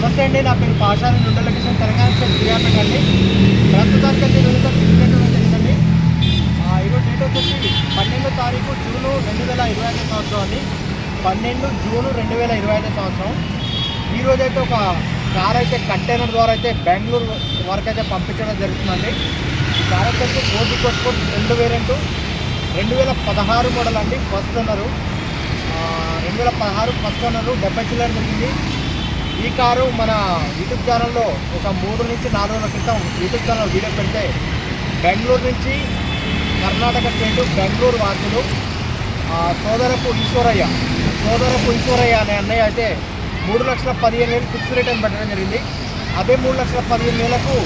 నమస్తే అండి నా పేరు పాషాని నుండి లొకేషన్ తెలంగాణ స్టేట్ క్రియాపేట అండి. ప్రస్తుతానికి అయితే ఈరోజు బిజినెస్ జరిగిందండి ఈరోజు డేట్ వచ్చేసి పన్నెండో తారీఖు జూను రెండు వేల ఇరవై ఐదు సంవత్సరం అండి. పన్నెండు జూను రెండు వేల ఇరవై ఐదో సంవత్సరం. ఈరోజు అయితే ఒక కార్ అయితే కంటైనర్ ద్వారా అయితే బెంగళూరు వరకు అయితే పంపించడం జరుగుతుందండి. ఈ కార్ వచ్చేసి కోటి కోస్కోట్ రెండు వేల రెండు వేల పదహారు మోడల్ అండి ఫస్ట్ ఓనరు. రెండు వేల పదహారు ఫస్ట్ ఓనరు డెబ్బై చిల్లర జరిగింది. ఈ కారు మన యూట్యూబ్ ఛానల్లో ఒక మూడు నుంచి నాలుగు రోజుల క్రితం యూట్యూబ్ ఛానల్ వీడియో పెడితే బెంగళూరు నుంచి కర్ణాటక స్టేట్ బెంగళూరు వాసులు సోదరపు ఈశ్వరయ్య సోదరపు ఈశ్వరయ్య అనే అన్నయ్య అయితే మూడు లక్షల పదిహేను వేలు ఫిక్స్ రేట్ అని పెట్టడం జరిగింది. అదే మూడు లక్షల పదిహేను వేలకు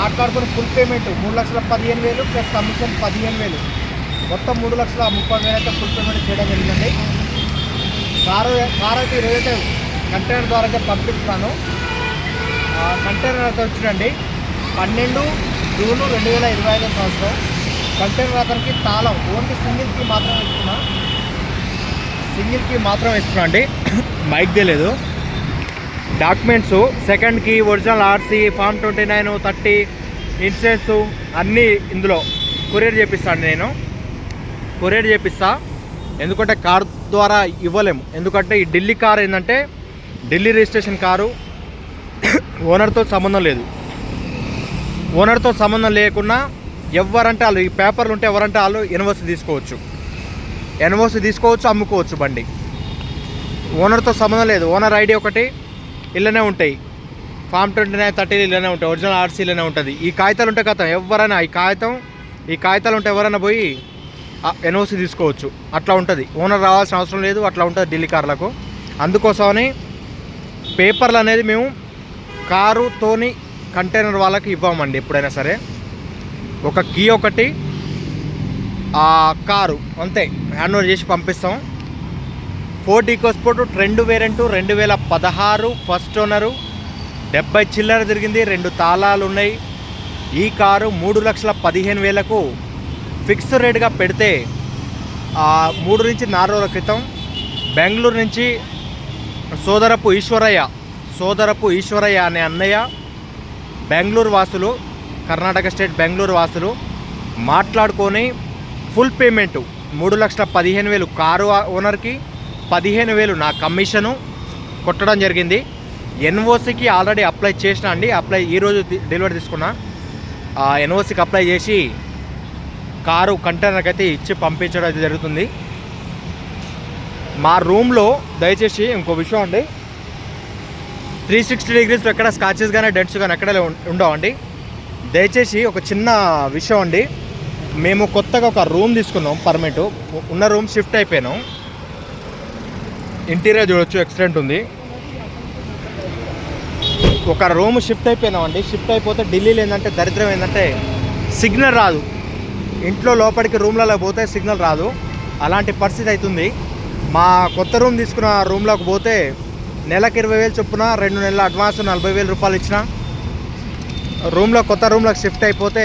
మాట్లాడుకుని ఫుల్ పేమెంట్ మూడు లక్షల పదిహేను వేలు ప్లస్ కమిషన్ పదిహేను వేలు. మొత్తం మూడు లక్షల ముప్పై వేలు అయితే ఫుల్ పేమెంట్ చేయడం జరిగిందండి. కారు కారు అయితే ఈరోజు అయితే కంటైనర్ ద్వారా అయితే పంపిస్తాను. కంటైనర్ అయితే వచ్చినండి పన్నెండు జూన్ రెండు వేల ఇరవై ఐదో సంవత్సరం. కంటైనర్ అతనికి తాళం ఓన్లీ సింగిల్కి మాత్రమే ఇస్తున్నా. సింగిల్కి మాత్రం ఇస్తున్నా అండి. మైక్ తెలియదు. డాక్యుమెంట్స్ సెకండ్కి original RC form twenty nine thirty insurance అన్నీ ఇందులో కొరియర్ చేపిస్తాను నేను. కొరియర్ చేపిస్తా. ఎందుకంటే కార్ ద్వారా ఇవ్వలేము. ఎందుకంటే ఈ ఢిల్లీ కార్ ఏంటంటే ఢిల్లీ రిజిస్ట్రేషన్ కారు ఓనర్తో సంబంధం లేదు. ఓనర్తో సంబంధం లేకుండా ఎవరంటే వాళ్ళు ఈ పేపర్లు ఉంటే ఎవరంటే వాళ్ళు ఎన్ఓసి తీసుకోవచ్చు. ఎన్ఓసి తీసుకోవచ్చు అమ్ముకోవచ్చు బండి. ఓనర్తో సంబంధం లేదు. ఓనర్ ఐడి ఒకటి ఇళ్ళనే ఉంటాయి. ఫామ్ ట్వంటీ నైన్ థర్టీ ఇళ్ళనే ఉంటాయి. ఒరిజినల్ ఆర్సీ ఇళ్ళనే ఉంటుంది. ఈ కాగితాలు ఉంటే కదా ఎవరైనా ఈ కాగితం ఈ కాగితాలు ఉంటే ఎవరైనా పోయి ఎన్ఓసి తీసుకోవచ్చు. అట్లా ఉంటుంది. ఓనర్ రావాల్సిన అవసరం లేదు. అట్లా ఉంటుంది ఢిల్లీ కార్లకు. అందుకోసమని పేపర్లు అనేది మేము కారుతోని కంటైనర్ వాళ్ళకి ఇవ్వమండి ఎప్పుడైనా సరే. ఒక కీ ఒకటి ఆ కారు అంతే హ్యాండ్ ఓవర్ చేసి పంపిస్తాం. ఫోర్డ్ ఈకోస్పోర్ట్ రెండు వేరెంటు రెండు వేల పదహారు ఫస్ట్ ఓనరు డెబ్బై చిల్లర తిరిగింది రెండు తాళాలు ఉన్నాయి. ఈ కారు మూడు లక్షల పదిహేను వేలకు ఫిక్స్ రేట్గా పెడితే మూడు నుంచి నాలుగు రోజుల క్రితం బెంగళూరు నుంచి సోదరపు ఈశ్వరయ్య సోదరపు ఈశ్వరయ్య అనే అన్నయ్య బెంగళూరు వాసులు కర్ణాటక స్టేట్ బెంగళూరు వాసులు మాట్లాడుకొని ఫుల్ పేమెంట్. మూడు లక్షల పదిహేను వేలు కారు ఓనర్కి పదిహేను వేలు నా కమిషను కొట్టడం జరిగింది. ఎన్ఓసికి ఆల్రెడీ అప్లై చేసిన అండి అప్లై ఈరోజు డెలివరీ తీసుకున్నా. ఆ ఎన్ఓసికి అప్లై చేసి కారు కంటైనర్కి అయితే ఇచ్చి పంపించడం అయితే జరుగుతుంది. మా రూమ్లో దయచేసి ఇంకో విషయం అండి. త్రీ సిక్స్టీ డిగ్రీస్ ఎక్కడ స్కాచెస్ కానీ డెంట్స్ కానీ ఎక్కడ ఉండవండి దయచేసి ఒక చిన్న విషయం అండి. మేము కొత్తగా ఒక రూమ్ తీసుకున్నాం పర్మిట్. ఉన్న రూమ్ షిఫ్ట్ అయిపోయినాం. ఇంటీరియర్ చూడొచ్చు ఎక్సలెంట్ ఉంది. ఒక రూమ్ షిఫ్ట్ అయిపోయినామండి షిఫ్ట్ అయిపోతే ఢిల్లీలో ఏంటంటే దరిద్రం ఏంటంటే సిగ్నల్ రాదు. ఇంట్లో లోపలికి రూమ్లలో పోతే సిగ్నల్ రాదు. అలాంటి పరిస్థితి అవుతుంది. మా కొత్త రూమ్ తీసుకున్న రూమ్లోకి పోతే నెలకు ఇరవై వేలు చొప్పున రెండు నెలల అడ్వాన్స్ నలభై వేలు రూపాయలు ఇచ్చిన. రూమ్లో కొత్త రూమ్లోకి షిఫ్ట్ అయిపోతే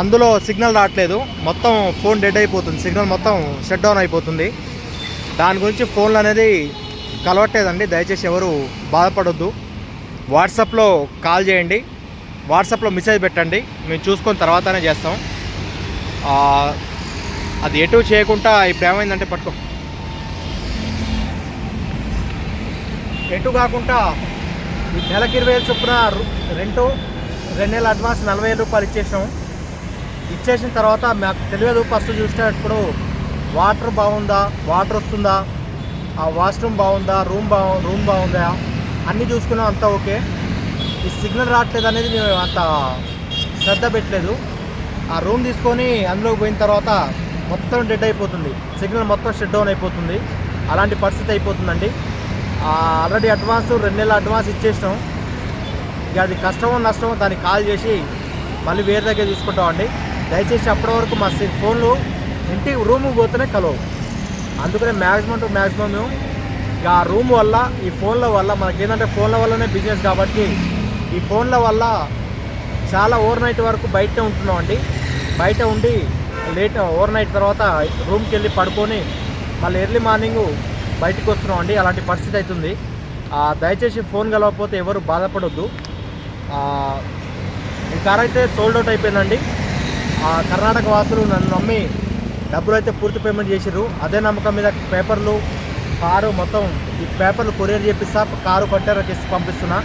అందులో సిగ్నల్ రావట్లేదు. మొత్తం ఫోన్ డెడ్ అయిపోతుంది. సిగ్నల్ మొత్తం షట్ డౌన్ అయిపోతుంది. దాని గురించి ఫోన్లు అనేది కలవట్లేదండి. దయచేసి ఎవరు బాధపడొద్దు. వాట్సాప్లో కాల్ చేయండి. వాట్సాప్లో మెసేజ్ పెట్టండి. మేము చూసుకొని తర్వాతనే చేస్తాం. అది ఎటు చేయకుండా ఇప్పుడు ఏమైందంటే పట్టుకో. ఎటు కాకుండా ఈ నెలకి ఇరవై వేలు చొప్పున రెంటు రెండు నెలల అడ్వాన్స్ నలభై వేల రూపాయలు ఇచ్చేసాం. ఇచ్చేసిన తర్వాత మాకు తెలియదు ఫస్ట్ చూసేటప్పుడు వాటర్ బాగుందా వాటర్ వస్తుందా ఆ వాష్రూమ్ బాగుందా రూమ్ బాగు రూమ్ బాగుందా అన్నీ చూసుకున్నాం అంతా ఓకే. ఈ సిగ్నల్ రావట్లేదు అనేది మేము అంత శ్రద్ధ పెట్టలేదు. ఆ రూమ్ తీసుకొని అందులోకి పోయిన తర్వాత మొత్తం డెడ్ అయిపోతుంది. సిగ్నల్ మొత్తం షట్ డౌన్ అయిపోతుంది. అలాంటి పరిస్థితి అయిపోతుందండి. ఆల్రెడీ అడ్వాన్స్ రెండు నెలల అడ్వాన్స్ ఇచ్చేసినాం. ఇక అది కష్టమో నష్టమో దానికి కాల్ చేసి మళ్ళీ వేరే దగ్గర తీసుకుంటామండి దయచేసి అప్పటి వరకు మా ఫోన్లు ఇంటి రూమ్ పోతేనే కలవు. అందుకనే మ్యాక్సిమం టు మ్యాక్సిమం మేము ఇక ఆ రూమ్ వల్ల ఈ ఫోన్ల వల్ల మనకి ఏంటంటే ఫోన్ల వల్లనే బిజినెస్ కాబట్టి ఈ ఫోన్ల వల్ల చాలా ఓవర్ నైట్ వరకు బయట ఉంటున్నామండి బయట ఉండి లేట్ ఓవర్ నైట్ తర్వాత రూమ్కి వెళ్ళి పడుకొని మళ్ళీ ఎర్లీ మార్నింగ్ బయటకు వస్తున్నాం అండి అలాంటి పరిస్థితి అవుతుంది దయచేసి ఫోన్ కలవకపోతే ఎవరు బాధపడొద్దు. ఈ కార్ అయితే సోల్డ్ అవుట్ అయిపోయిందండి. కర్ణాటక వాసులు నన్ను నమ్మి డబ్బులు అయితే పూర్తి పేమెంట్ చేసిర్రు. అదే నమ్మకం మీద పేపర్లు కారు మొత్తం ఈ పేపర్లు కొరియర్ చేపిస్తా కారు కంటైనర్ చేసి పంపిస్తున్నా.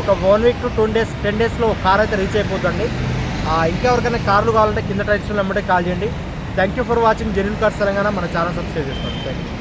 ఒక one week to two days ten డేస్లో కార్ అయితే రీచ్ అయిపోతుందండి ఇంకా ఎవరికైనా కార్లు కావాలంటే కింద టైట్స్లో వెంబడే కాల్ చేయండి. Thank you for watching genuine cars Telangana. మన ఛానల్ సబ్స్క్రైబ్ చేసుకోండి. Thank you